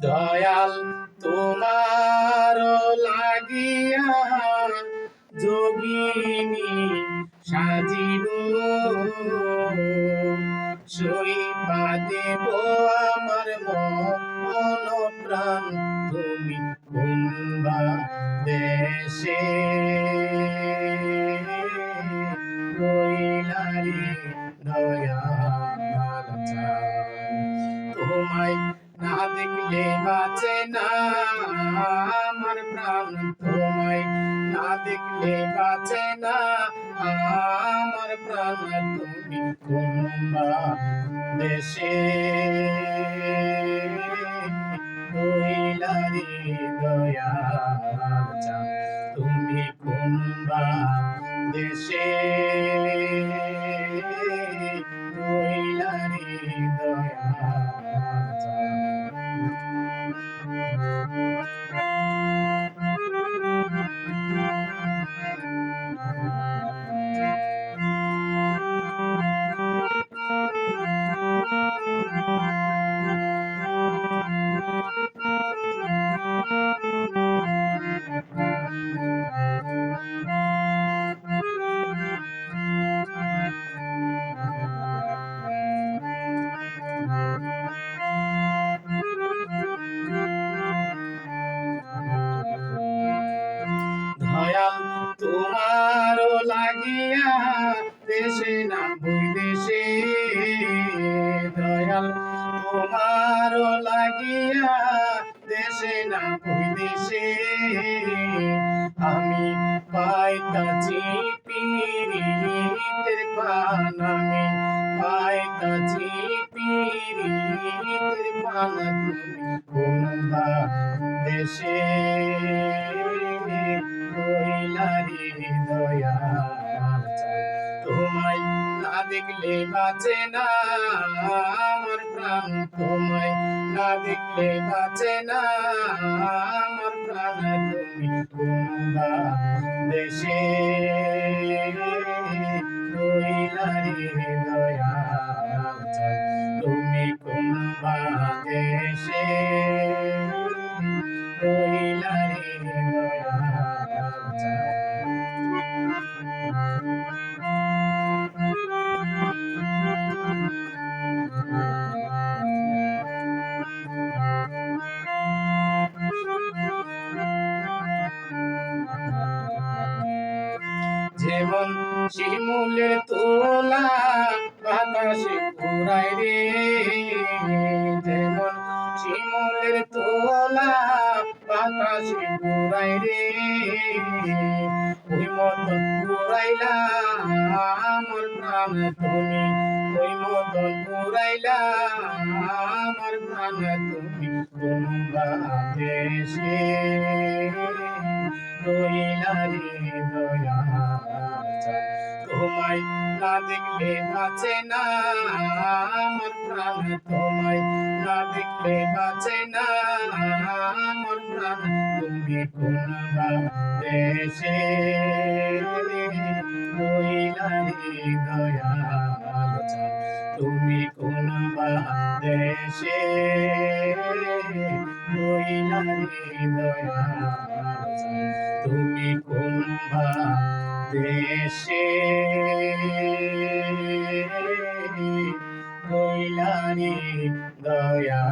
দয়াল তোমার লাগিয়া যোগিনী সাজিব। পা দেব আমার মন প্রাণ। বাঁচে না, আমার প্রাণ তোমায় না দেখলে বাঁচে না, আমার প্রাণ তুমি কুম্বা দেশে? রইলারি দয়াল চান তুমি কুম্বা দেশে? না বৈদেশে আমি পাইতাছি পীড়িতের পান আমি পাইতাছি পীড়িতের পান তুমি কোন দেশে দেখলে বাঁচে না আমার প্রাণ। তোমায় না দেখলে বাঁচে না আমার প্রাণ। তুমি কোনবা দেশে। চাই। তুমি কোনবা দেশে। যেমন শিমুলে তোলা, বাতাসে ঘুরায় রে। যেমন শিমুলের তোলা, বাতাসে ঘুরায় রে। ওই মতন ঘুরাইলা আমার প্রাণ তুমি, ওই মতন ঘুরাইলা আমার প্রাণ তুমি, তোমরা দেশে। না দেখলে বাঁচে না আমার প্রাণ তোমায় না দেখলে বাঁচে না আমার প্রাণ তুমি কোনবা দেশে চাই। তুমি কোনবা দেশে রইলারি দয়াল চাই। দেশে কইলানি দয়া